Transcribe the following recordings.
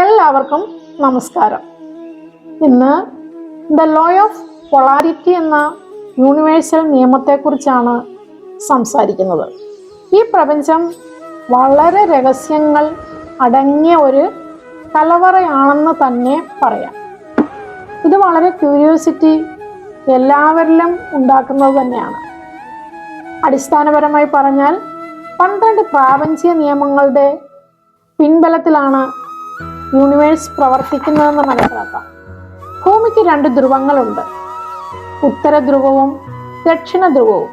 എല്ലാവർക്കും നമസ്കാരം. ഇന്ന് ദ ലോ ഓഫ് പൊളാരിറ്റി എന്ന യൂണിവേഴ്സൽ നിയമത്തെക്കുറിച്ചാണ് സംസാരിക്കുന്നത്. ഈ പ്രപഞ്ചം വളരെ രഹസ്യങ്ങൾ അടങ്ങിയ ഒരു കലവറയാണെന്ന് തന്നെ പറയാം. ഇത് വളരെ ക്യൂരിയോസിറ്റി എല്ലാവരിലും ഉണ്ടാക്കുന്നത് തന്നെയാണ്. അടിസ്ഥാനപരമായി പറഞ്ഞാൽ പന്ത്രണ്ട് പ്രാപഞ്ചിക നിയമങ്ങളുടെ പിൻബലത്തിലാണ് യൂണിവേഴ്സ് പ്രവർത്തിക്കുന്നതെന്ന് മനസ്സിലാക്കാം. ഭൂമിക്ക് രണ്ട് ധ്രുവങ്ങളുണ്ട്. ഉത്തര ധ്രുവവും ദക്ഷിണ ധ്രുവവും.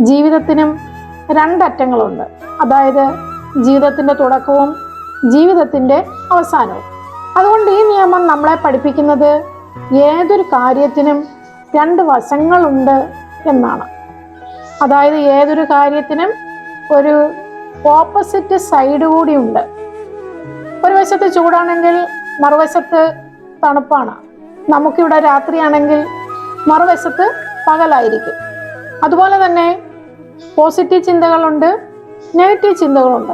ജീവിതത്തിനും രണ്ടറ്റങ്ങളുണ്ട് അതായത് ജീവിതത്തിന്റെ തുടക്കവും ജീവിതത്തിന്റെ അവസാനവും. അതുകൊണ്ട് ഈ നിയമം നമ്മളെ പഠിപ്പിക്കുന്നത് ഏതൊരു കാര്യത്തിനും രണ്ട് വശങ്ങളുണ്ട് എന്നാണ്. അതായത് ഏതൊരു കാര്യത്തിനും ഒരു ഓപ്പോസിറ്റ് സൈഡ് കൂടിയുണ്ട് ഒരു വശത്ത് ചൂടാണെങ്കിൽ മറുവശത്ത് തണുപ്പാണ്. നമുക്കിവിടെ രാത്രിയാണെങ്കിൽ മറുവശത്ത് പകലായിരിക്കും. അതുപോലെ തന്നെ പോസിറ്റീവ് ചിന്തകളുണ്ട് നെഗറ്റീവ് ചിന്തകളുണ്ട്.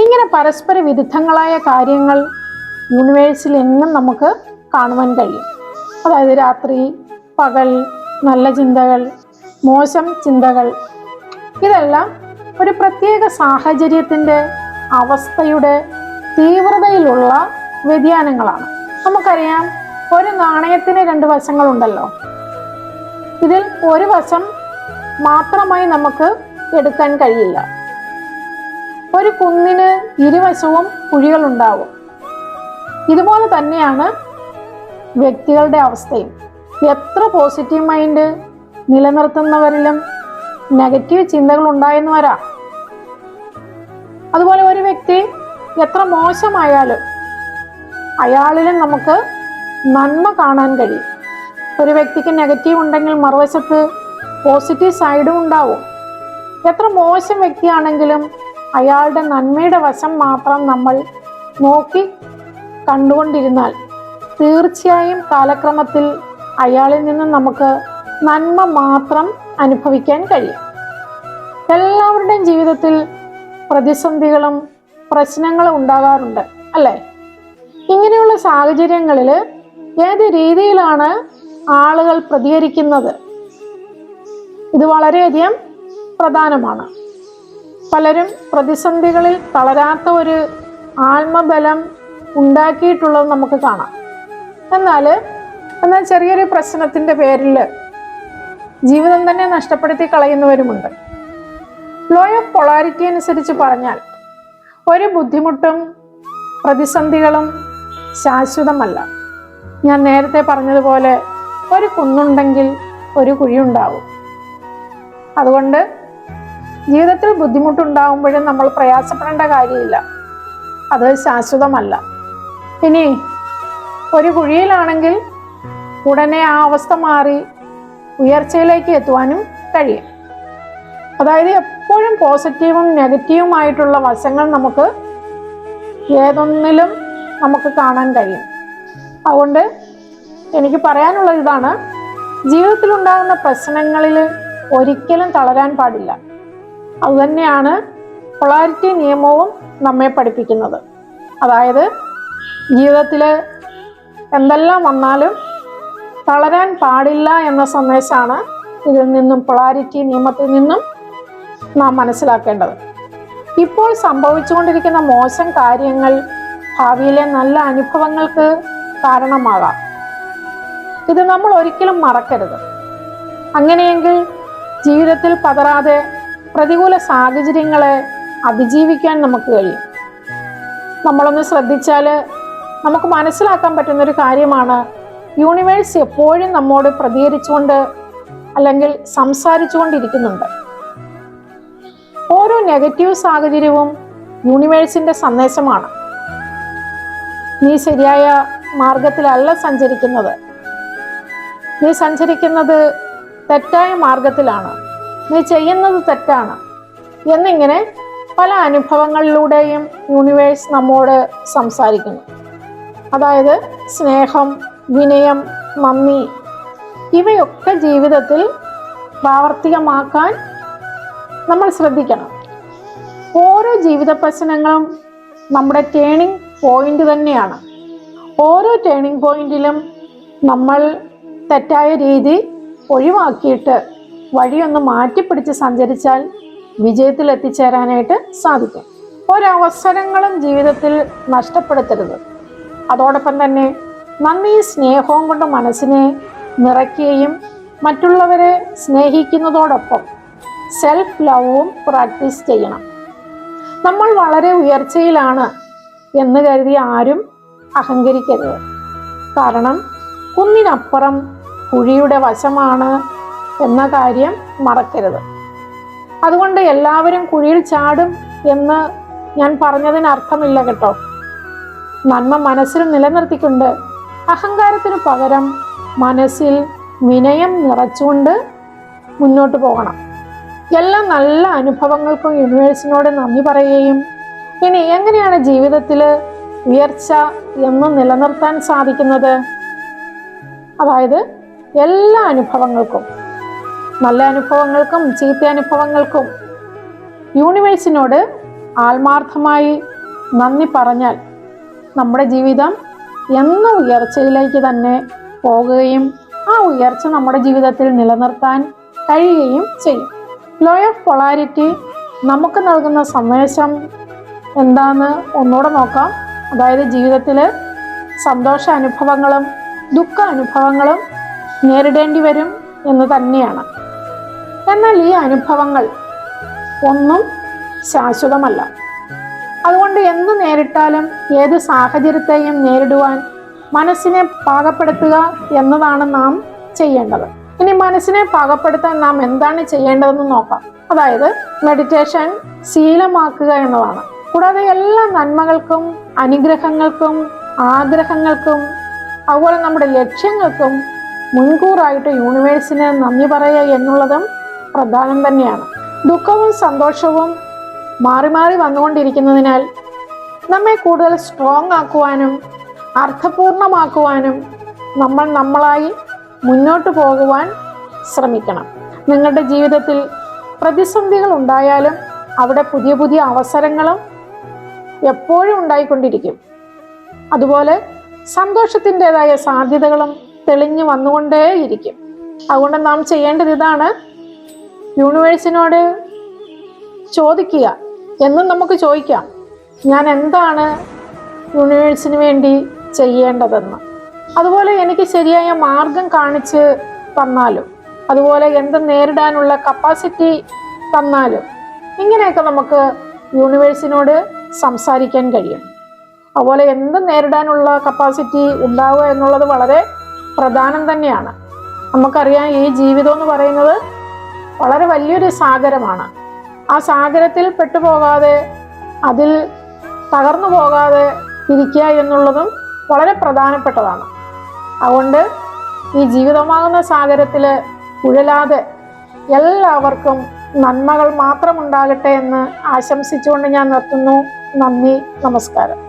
ഇങ്ങനെ പരസ്പര വിരുദ്ധങ്ങളായ കാര്യങ്ങൾ യൂണിവേഴ്സിൽ എന്നും നമുക്ക് കാണുവാൻ കഴിയും. അതായത് രാത്രി പകൽ നല്ല ചിന്തകൾ മോശം ചിന്തകൾ. ഇതെല്ലാം ഒരു പ്രത്യേക സാഹചര്യത്തിന്റെ അവസ്ഥയുടെ തീവ്രതയിലുള്ള വ്യതിയാനങ്ങളാണ്. നമുക്കറിയാം ഒരു നാണയത്തിന് രണ്ട് വശങ്ങളുണ്ടല്ലോ. ഇതിൽ ഒരു വശം മാത്രമായി നമുക്ക് എടുക്കാൻ കഴിയില്ല. ഒരു കുന്നിന് ഇരുവശവും കുഴികൾ ഉണ്ടാവും ഇതുപോലെ തന്നെയാണ് വ്യക്തികളുടെ അവസ്ഥയും. എത്ര പോസിറ്റീവ് മൈൻഡ് നിലനിർത്തുന്നവരിലും നെഗറ്റീവ് ചിന്തകൾ ഉണ്ടായെന്ന് വരാം അതുപോലെ ഒരു വ്യക്തി എത്ര മോശമായാലും അയാളിലും നമുക്ക് നന്മ കാണാൻ കഴിയും. ഒരു വ്യക്തിക്ക് നെഗറ്റീവ് ഉണ്ടെങ്കിൽ മറുവശത്ത് പോസിറ്റീവ് സൈഡും ഉണ്ടാവും. എത്ര മോശം വ്യക്തിയാണെങ്കിലും അയാളുടെ നന്മയുടെ വശം മാത്രം നമ്മൾ നോക്കി കണ്ടുകൊണ്ടിരുന്നാൽ തീർച്ചയായും കാലക്രമത്തിൽ അയാളിൽ നിന്ന് നമുക്ക് നന്മ മാത്രം അനുഭവിക്കാൻ കഴിയും. എല്ലാവരുടെയും ജീവിതത്തിൽ പ്രതിസന്ധികളും പ്രശ്നങ്ങളും ഉണ്ടാകാറുണ്ട് അല്ലേ? ഇങ്ങനെയുള്ള സാഹചര്യങ്ങളിൽ ഏത് രീതിയിലാണ് ആളുകൾ പ്രതികരിക്കുന്നത്? ഇത് വളരെയധികം പ്രധാനമാണ്. പലരും പ്രതിസന്ധികളിൽ തളരാത്ത ഒരു ആത്മബലം ഉണ്ടാക്കിയിട്ടുള്ളത് നമുക്ക് കാണാം. എന്നാൽ എന്നാൽ ചെറിയൊരു പ്രശ്നത്തിന്റെ പേരിൽ ജീവിതം തന്നെ നഷ്ടപ്പെടുത്തി കളയുന്നവരുമുണ്ട്. ലോ ഓഫ് പൊളാരിറ്റി അനുസരിച്ച് പറഞ്ഞാൽ ഒരു ബുദ്ധിമുട്ടും പ്രതിസന്ധികളും ശാശ്വതമല്ല. ഞാൻ നേരത്തെ പറഞ്ഞതുപോലെ ഒരു കുന്നുണ്ടെങ്കിൽ ഒരു കുഴിയുണ്ടാവും. അതുകൊണ്ട് ജീവിതത്തിൽ ബുദ്ധിമുട്ടുണ്ടാകുമ്പോഴും നമ്മൾ പ്രയാസപ്പെടേണ്ട കാര്യമില്ല. അത് ശാശ്വതമല്ല. ഇനി ഒരു കുഴിയിലാണെങ്കിൽ ഉടനെ ആ അവസ്ഥ മാറി ഉയർച്ചയിലേക്ക് എത്തുവാനും കഴിയും. അതായത് എപ്പോഴും പോസിറ്റീവും നെഗറ്റീവുമായിട്ടുള്ള വശങ്ങൾ നമുക്ക് ഏതൊന്നിലും നമുക്ക് കാണാൻ കഴിയും. അതുകൊണ്ട് എനിക്ക് പറയാനുള്ള ഇതാണ്. ജീവിതത്തിലുണ്ടാകുന്ന പ്രശ്നങ്ങളിൽ ഒരിക്കലും തളരാൻ പാടില്ല. അതുതന്നെയാണ് പൊളാരിറ്റി നിയമവും നമ്മെ പഠിപ്പിക്കുന്നത്. അതായത് ജീവിതത്തിൽ എന്തെല്ലാം വന്നാലും തളരാൻ പാടില്ല എന്ന സന്ദേശമാണ് ഇതിൽ നിന്നും പൊളാരിറ്റി നിയമത്തിൽ നിന്നും നാം മനസ്സിലാക്കേണ്ടത്. ഇപ്പോൾ സംഭവിച്ചുകൊണ്ടിരിക്കുന്ന മോശം കാര്യങ്ങൾ ഭാവിയിലെ നല്ല അനുഭവങ്ങൾക്ക് കാരണമാകാം. ഇത് നമ്മൾ ഒരിക്കലും മറക്കരുത്. അങ്ങനെയെങ്കിൽ ജീവിതത്തിൽ പതറാതെ പ്രതികൂല സാഹചര്യങ്ങളെ അതിജീവിക്കാൻ നമുക്ക് കഴിയും. നമ്മളൊന്ന് ശ്രദ്ധിച്ചാൽ നമുക്ക് മനസ്സിലാക്കാൻ പറ്റുന്ന ഒരു കാര്യമാണ് യൂണിവേഴ്സ് എപ്പോഴും നമ്മോട് പ്രതികരിച്ചുകൊണ്ട് അല്ലെങ്കിൽ സംസാരിച്ചുകൊണ്ടിരിക്കുന്നുണ്ട്. ഓരോ നെഗറ്റീവ് സാഹചര്യവും യൂണിവേഴ്സിന്റെ സന്ദേശമാണ്. നീ ശരിയായ മാർഗത്തിലല്ല സഞ്ചരിക്കുന്നത്. നീ സഞ്ചരിക്കുന്നത് തെറ്റായ മാർഗത്തിലാണ്. നീ ചെയ്യുന്നത് തെറ്റാണ്. എന്നിങ്ങനെ പല അനുഭവങ്ങളിലൂടെയും യൂണിവേഴ്സ് നമ്മോട് സംസാരിക്കുന്നു. അതായത് സ്നേഹം വിനയം നന്ദി. ഇവയൊക്കെ ജീവിതത്തിൽ പ്രാവർത്തികമാക്കാൻ നമ്മൾ ശ്രദ്ധിക്കണം. ഓരോ ജീവിത പ്രശ്നങ്ങളും നമ്മുടെ ടേണിംഗ് പോയിന്റ് തന്നെയാണ്. ഓരോ ടേണിംഗ് പോയിന്റിലും നമ്മൾ തെറ്റായ രീതി ഒഴിവാക്കിയിട്ട് വഴിയൊന്ന് മാറ്റിപ്പിടിച്ച് സഞ്ചരിച്ചാൽ വിജയത്തിൽ എത്തിച്ചേരാനായിട്ട് സാധിക്കും. ഒരവസരങ്ങളും ജീവിതത്തിൽ നഷ്ടപ്പെടുത്തരുത്. അതോടൊപ്പം തന്നെ നന്ദി സ്നേഹവും കൊണ്ട് മനസ്സിനെ നിറയ്ക്കുകയും മറ്റുള്ളവരെ സ്നേഹിക്കുന്നതോടൊപ്പം സെൽഫ് ലവും പ്രാക്ടീസ് ചെയ്യണം. നമ്മൾ വളരെ ഉയർച്ചയിലാണ് എന്ന് കരുതി ആരും അഹങ്കരിക്കരുത്. കാരണം കുന്നിനപ്പുറം കുഴിയുടെ വശമാണ് എന്ന കാര്യം മറക്കരുത്. അതുകൊണ്ട് എല്ലാവരും കുഴിയിൽ ചാടും എന്ന് ഞാൻ പറഞ്ഞതിന് അർത്ഥമില്ല കേട്ടോ. നന്മ മനസ്സിൽ നിലനിർത്തിക്കൊണ്ട് അഹങ്കാരത്തിന് പകരം മനസ്സിൽ വിനയം നിറച്ചുകൊണ്ട് മുന്നോട്ട് പോകണം. എല്ലാ നല്ല അനുഭവങ്ങൾക്കും യൂണിവേഴ്സിനോട് നന്ദി പറയുകയും ഇനി എങ്ങനെയാണ് ജീവിതത്തിൽ ഉയർച്ച എന്നും നിലനിർത്താൻ സാധിക്കുന്നത്? അതായത് എല്ലാ അനുഭവങ്ങൾക്കും നല്ല അനുഭവങ്ങൾക്കും ചീത്ത അനുഭവങ്ങൾക്കും യൂണിവേഴ്സിനോട് ആത്മാർത്ഥമായി നന്ദി പറഞ്ഞാൽ നമ്മുടെ ജീവിതം എന്നും ഉയർച്ചയിലേക്ക് തന്നെ പോകുകയും ആ ഉയർച്ച നമ്മുടെ ജീവിതത്തിൽ നിലനിർത്താൻ കഴിയുകയും ചെയ്യും. ലോ ഓഫ് പൊളാരിറ്റി നമുക്ക് നൽകുന്ന സന്ദേശം എന്താന്ന് ഒന്നുകൂടെ നോക്കാം. അതായത് ജീവിതത്തിൽ സന്തോഷ അനുഭവങ്ങളും ദുഃഖ അനുഭവങ്ങളും നേരിടേണ്ടി വരും എന്ന് തന്നെയാണ്. എന്നാൽ ഈ അനുഭവങ്ങൾ ഒന്നും ശാശ്വതമല്ല. അതുകൊണ്ട് എന്ത് നേരിട്ടാലും ഏത് സാഹചര്യത്തെയും നേരിടുവാൻ മനസ്സിനെ പാകപ്പെടുത്തുക എന്നതാണ് നാം ചെയ്യേണ്ടത്. ഇനി മനസ്സിനെ പാകപ്പെടുത്താൻ നാം എന്താണ് ചെയ്യേണ്ടതെന്ന് നോക്കാം. അതായത് മെഡിറ്റേഷൻ ശീലമാക്കുക എന്നതാണ്. കൂടാതെ എല്ലാ നന്മകൾക്കും അനുഗ്രഹങ്ങൾക്കും ആഗ്രഹങ്ങൾക്കും അതുപോലെ നമ്മുടെ ലക്ഷ്യങ്ങൾക്കും മുൻകൂറായിട്ട് യൂണിവേഴ്സിന് നന്ദി പറയുക എന്നുള്ളതും പ്രധാനം തന്നെയാണ്. ദുഃഖവും സന്തോഷവും മാറി മാറി വന്നുകൊണ്ടിരിക്കുന്നതിനാൽ നമ്മെ കൂടുതൽ സ്ട്രോങ് ആക്കുവാനും അർത്ഥപൂർണമാക്കുവാനും നമ്മൾ നമ്മളായി മുന്നോട്ട് പോകുവാൻ ശ്രമിക്കണം. നിങ്ങളുടെ ജീവിതത്തിൽ പ്രതിസന്ധികൾ ഉണ്ടായാലും അവിടെ പുതിയ പുതിയ അവസരങ്ങളും എപ്പോഴും ഉണ്ടായിക്കൊണ്ടിരിക്കും. അതുപോലെ സന്തോഷത്തിന്റെതായ സാധ്യതകളും തെളിഞ്ഞു വന്നുകൊണ്ടേയിരിക്കും അതുകൊണ്ട് നാം ചെയ്യേണ്ടത് ഇതാണ്. യൂണിവേഴ്സിനോട് ചോദിക്കുക. എന്നും നമുക്ക് ചോദിക്കാം. ഞാൻ എന്താണ് യൂണിവേഴ്സിന് വേണ്ടി ചെയ്യേണ്ടതെന്ന്. അതുപോലെ എനിക്ക് ശരിയായ മാർഗം കാണിച്ച് തന്നാലും അതുപോലെ എന്ത് നേരിടാനുള്ള കപ്പാസിറ്റി തന്നാലും ഇങ്ങനെയൊക്കെ നമുക്ക് യൂണിവേഴ്സിനോട് സംസാരിക്കാൻ കഴിയും. അതുപോലെ എന്ത് നേരിടാനുള്ള കപ്പാസിറ്റി ഉണ്ടാവുക എന്നുള്ളത് വളരെ പ്രധാനം തന്നെയാണ്. നമുക്കറിയാം ഈ ജീവിതം എന്ന് പറയുന്നത് വളരെ വലിയൊരു സാഗരമാണ്. ആ സാഗരത്തിൽ പെട്ടുപോകാതെ അതിൽ തകർന്നു പോകാതെ ഇരിക്കുക എന്നുള്ളതും വളരെ പ്രധാനപ്പെട്ടതാണ്. അതുകൊണ്ട് ഈ ജീവിതമാകുന്ന സാഗരത്തിൽ ഉഴലാതെ എല്ലാവർക്കും നന്മകൾ മാത്രമുണ്ടാകട്ടെ എന്ന് ആശംസിച്ചുകൊണ്ട് ഞാൻ നിർത്തുന്നു. നന്ദി നമസ്കാരം.